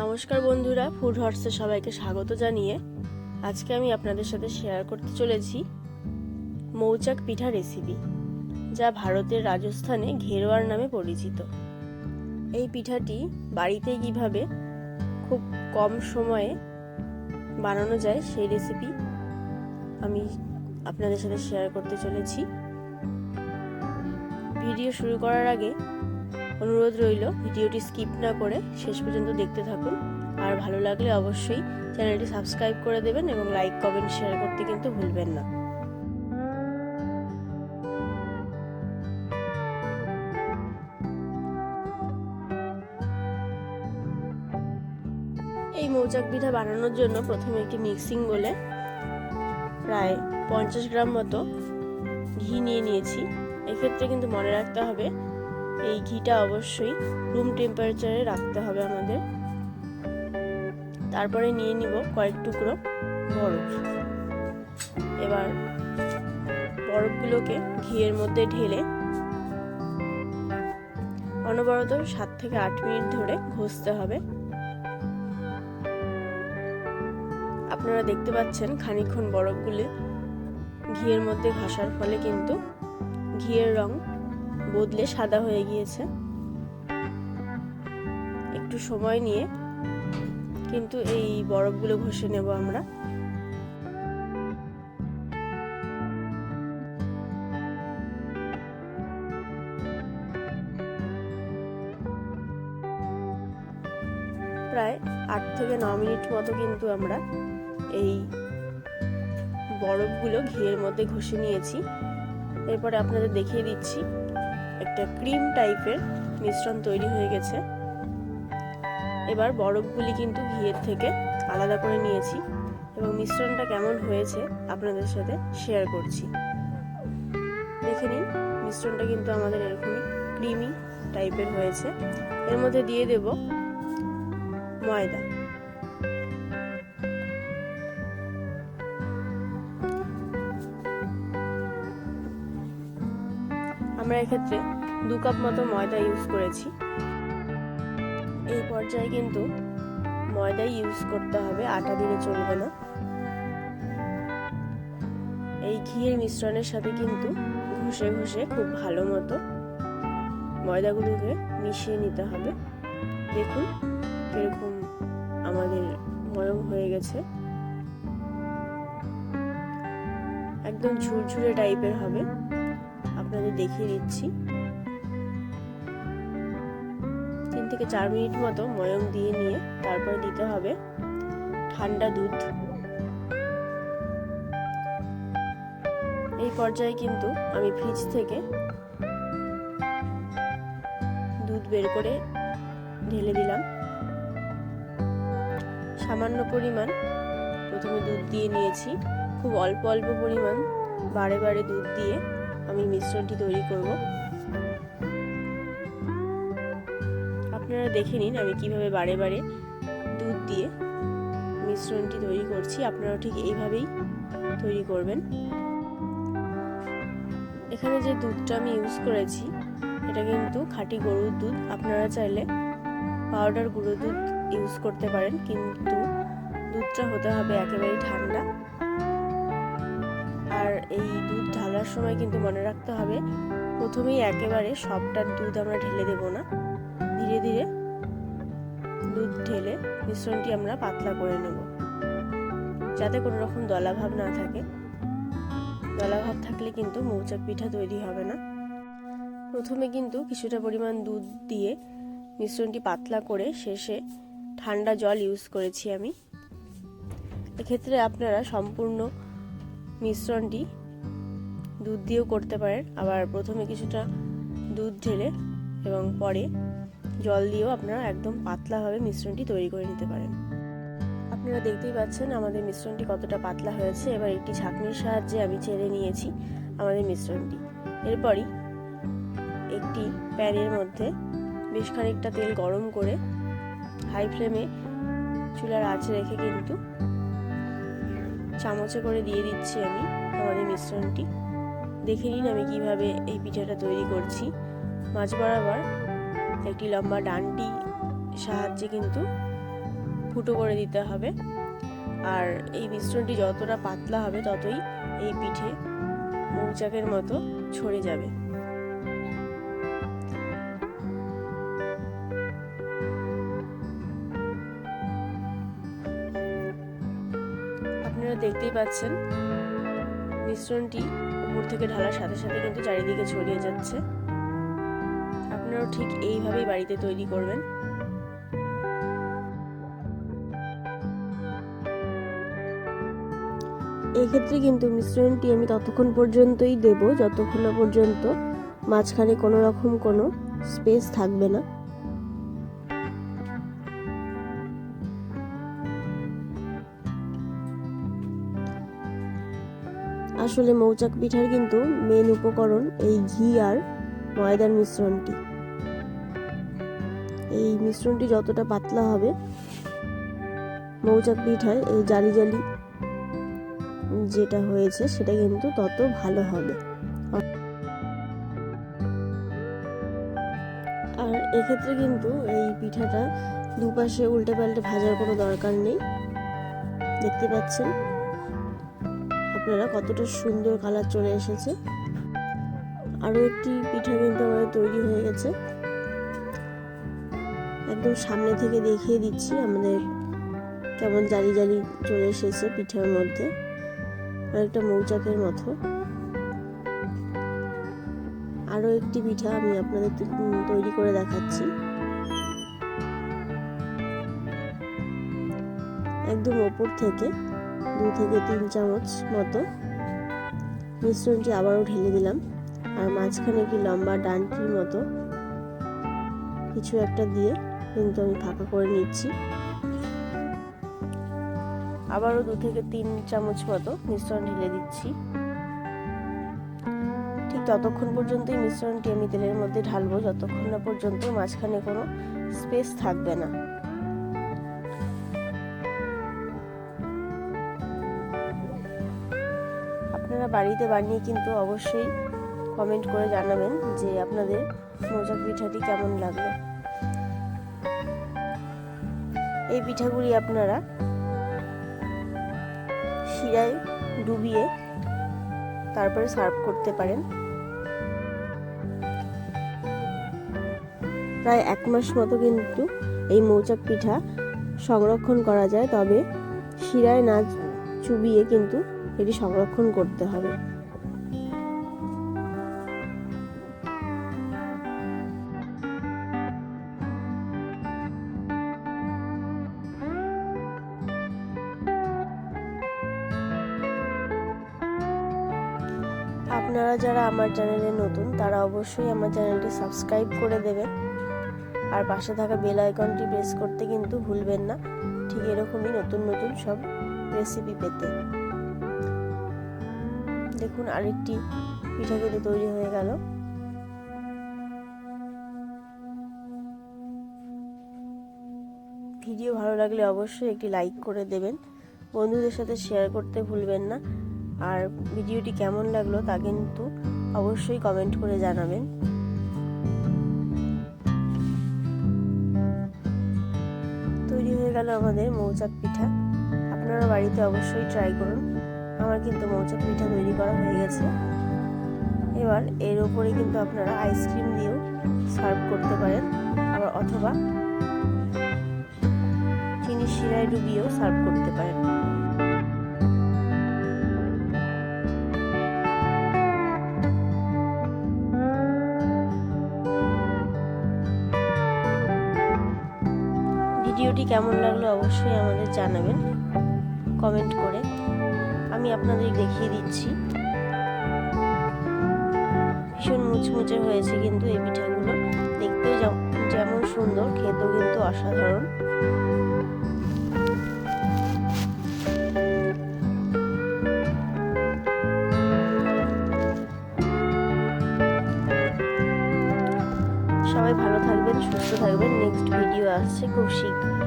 নমস্কার বন্ধুরা ফুড হর্সে সবাইকে স্বাগত জানিয়ে আজকে আমি আপনাদের সাথে শেয়ার করতে চলেছি মৌচাক পিঠা রেসিপি যা ভারতের রাজস্থানে ঘেরোয়ার নামে পরিচিত। এই পিঠাটি বাড়িতে কীভাবে খুব কম সময়ে বানানো যায় সেই রেসিপি আমি আপনাদের সাথে শেয়ার করতে চলেছি। ভিডিও শুরু করার আগে অনুরোধ রইল, ভিডিওটি স্কিপ না করে শেষ পর্যন্ত দেখতে থাকুন। আর ভালো লাগলে অবশ্যই চ্যানেলটি সাবস্ক্রাইব করে দেবেন এবং লাইক, কমেন্ট, শেয়ার করতে কিন্তু ভুলবেন না। এই মৌচাক পিঠা বানানোর জন্য প্রথমে একটি মিক্সিং বলে প্রায় পঞ্চাশ গ্রাম মতো ঘি নিয়ে নিয়েছি। এক্ষেত্রে কিন্তু মনে রাখতে হবে এই ঘিটা অবশ্যই রুম টেম্পারেচারে রাখতে হবে আমাদের। তারপরে নিয়ে নিব কয়েক টুকরো বরফ। এবার বরফগুলোকে ঘিয়ের মধ্যে ঢেলে অনবরত সাত থেকে আট মিনিট ধরে ঘষতে হবে। আপনারা দেখতে পাচ্ছেন খানিক্ষণ বরফগুলি ঘিয়ের মধ্যে ঘষার ফলে কিন্তু ঘিয়ের রং বদলে সাদা হয়ে গিয়েছে। একটু সময় নিয়ে কিন্তু এই বরফগুলো ঘষে নেব আমরা। প্রায় আট থেকে ন মিনিট মতো কিন্তু আমরা এই বরফগুলো ঘিয়ের মধ্যে ঘষে নিয়েছি। এরপরে আপনাদের দেখিয়ে দিচ্ছি একটা ক্রিম টাইপের মিশ্রণ তৈরি হয়ে গেছে। এবার বরফগুলি কিন্তু ঘিয়ের থেকে আলাদা করে নিয়েছি এবং মিশ্রণটা কেমন হয়েছে আপনাদের সাথে শেয়ার করছি। দেখে নিন, মিশ্রণটা কিন্তু আমাদের এরকমই ক্রিমি টাইপের হয়েছে। এর মধ্যে দিয়ে দেব ময়দা। আমরা এক্ষেত্রে দু কাপ মতো ময়দা ইউজ করেছি। এই পর্যায়ে কিন্তু ময়দাই ইউজ করতে হবে, আটা দিলে চলবে না। এই ঘিয়ের মিশ্রণের সাথে কিন্তু ঘষে ঘষে খুব ভালো মতো ময়দাগুলোকে মিশিয়ে নিতে হবে। দেখুন এরকম আমাদের ময়ম হয়ে গেছে। একদম ঝুরঝুরে টাইপের হবে। আপনাদের দেখিয়ে দিচ্ছি। থেকে চার মিনিট মতো ময়ম দিয়ে নিয়ে তারপরে দিতে হবে ঠান্ডা দুধ। এই পর্যায়ে কিন্তু আমি ফ্রিজ থেকে দুধ বের করে ঢেলে দিলাম। সামান্য পরিমাণ প্রথমে দুধ দিয়ে নিয়েছি। খুব অল্প অল্প পরিমাণ বারে বারে দুধ দিয়ে আমি মিশ্রণটি তৈরি করব। আপনারা দেখে নিন আমি কীভাবে বারে বারে দুধ দিয়ে মিশ্রণটি তৈরি করছি। আপনারা ঠিক এইভাবেই তৈরি করবেন। এখানে যে দুধটা আমি ইউজ করেছি, এটা কিন্তু খাঁটি গরুর দুধ। আপনারা চাইলে পাউডার গুঁড়ো দুধ ইউজ করতে পারেন, কিন্তু দুধটা হতে হবে একেবারে ঠান্ডা। আর এই দুধ ঢালার সময় কিন্তু মনে রাখতে হবে, প্রথমেই একেবারে সবটা দুধ আমরা ঢেলে দেব না। ধীরে ধীরে দুধ ঢেলে মিশ্রণটি আমরা পাতলা করে নেব। যাতে কোনো রকম দলাভাব না থাকে। দলাভাব থাকলে কিন্তু মৌচাক পিঠা তৈরি হবে না। প্রথমে কিন্তু কিছুটা পরিমাণ দুধ দিয়ে মিশ্রণটি পাতলা করে শেষে ঠান্ডা জল ইউজ করেছি আমি। এক্ষেত্রে আপনারা সম্পূর্ণ মিশ্রণটি দুধ দিয়েও করতে পারেন। আবার প্রথমে কিছুটা দুধ ঢেলে এবং পরে জল দিয়েও আপনারা একদম পাতলাভাবে মিশ্রণটি তৈরি করে নিতে পারেন। আপনারা দেখতেই পাচ্ছেন আমাদের মিশ্রণটি কতটা পাতলা হয়েছে। এবার একটি ছাঁকনির সাহায্যে আমি ছেড়ে নিয়েছি আমাদের মিশ্রণটি। এরপরই একটি প্যানের মধ্যে বেশ খানিকটা তেল গরম করে হাই ফ্লেমে চুলার আঁচে রেখে কিন্তু চামচে করে দিয়ে দিচ্ছি আমি আমাদের মিশ্রণটি। দেখে নিন আমি কীভাবে এই পিঠাটা তৈরি করছি। মাছ বরাবর একটি লম্বা ডানটি সাহায্যে কিন্তু ফুটো করে দিতে হবে। আর এই মিশ্রণটি যতটা পাতলা হবে, ততই এই পিঠে মৌচাকের মতো ছড়ে যাবে। আপনারা দেখতেই পাচ্ছেন, মিশ্রণটি উপর থেকে ঢালার সাথে সাথে কিন্তু চারিদিকে ছড়িয়ে যাচ্ছে। আপনারাও ঠিক এইভাবেই বাড়িতে তৈরি করবেন। এক্ষেত্রে কিন্তু মিশ্রণটি আমি ততক্ষণ পর্যন্তই দেব, যতক্ষণ না পর্যন্ত মাঝখানে কোনো রকম কোনো স্পেস থাকবে না। আসলে মৌচাক পিঠার কিন্তু মেন উপকরণ এই ঘি আর ময়দার মিশ্রণটি। এই মিশ্রণটি যতটা পাতলা হবে, মৌচাক পিঠায় এই জালি জালি যেটা হয়েছে সেটা কিন্তু তত ভালো হবে। আর এক্ষেত্রে কিন্তু এই পিঠাটা দুপাশে উল্টে পাল্টে ভাজার কোনো দরকার নেই। দেখতে পাচ্ছেন? আপনারা কতটা সুন্দর কালার চলে এসেছে। আরও একটি পিঠা কিন্তু আমাদের তৈরি হয়ে গেছে। একদম সামনে থেকে দেখিয়ে দিচ্ছি আমাদের কেমন জালি জালি চলে এসেছে পিঠার মধ্যে। অনেকটা মৌচাকের মতো। আরও একটি পিঠা আমি আপনাদের তৈরি করে দেখাচ্ছি। একদম ওপর থেকে দু থেকে তিন চামচ মতো। মিশ্রণটি আবারও ঢেলে দিলাম। আর মাঝখানে একটি লম্বা ডানটির মতো কিছু একটা দিয়ে কিন্তু আমি ফাঁকা করে নিচ্ছি। আবারও দু থেকে তিন চামচ মতো মিশ্রণ ঢেলে দিচ্ছি। ঠিক ততক্ষণ পর্যন্তই মিশ্রণটি আমি তেলের মধ্যে ঢালবো, যতক্ষণ না পর্যন্ত মাঝখানে কোনো স্পেস থাকবে না। আপনারা বাড়িতে বানিয়ে কিন্তু অবশ্যই কমেন্ট করে জানাবেন যে আপনাদের মোজাক পিঠাটি কেমন লাগল। এই পিঠাগুলি আপনারা শিরায় ডুবিয়ে তারপরে সার্ভ করতে পারেন। প্রায় এক মাস মতো কিন্তু এই মৌচাক পিঠা সংরক্ষণ করা যায়, তবে শিরায় না চুবিয়ে কিন্তু এটি সংরক্ষণ করতে হবে। আপনারা যারা আমার চ্যানেলে নতুন, তারা অবশ্যই আমার চ্যানেলটি সাবস্ক্রাইব করে দেবেন। আর পাশে থাকা বেল আইকনটি প্রেস করতে কিন্তু ভুলবেন না। ঠিক এরকমই নতুন নতুন সব রেসিপি পেতে। দেখুন, আরেকটি পিঠা কিন্তু তৈরি হয়ে গেল। ভিডিও ভালো লাগলে অবশ্যই একটি লাইক করে দেবেন। বন্ধুদের সাথে শেয়ার করতে ভুলবেন না। আর ভিডিওটি কেমন লাগল তা কিন্তু অবশ্যই কমেন্ট করে জানাবেন। তৈরি হয়ে গেল আমাদের মৌচাক পিঠা। আপনারা বাড়িতে অবশ্যই ট্রাই করুন। আমার কিন্তু মৌচাক পিঠা তৈরি করা হয়ে গেছে। এবার এর উপরে কিন্তু আপনারা আইসক্রিম দিয়েও সার্ভ করতে পারেন। আবার অথবা চিনি শিরায় ডুবিয়েও সার্ভ করতে পারেন। ভিডিওটি কেমন লাগল অবশ্যই আমাদের জানাবেন। কমেন্ট করে আমি আপনাদের দেখিয়ে দিচ্ছি। ভীষণ মুচমুচে হয়েছে কিন্তু এই পিঠাগুলো। দেখতেও যেমন সুন্দর, খেতেও কিন্তু অসাধারণ। আসছে খুব শীঘ্রই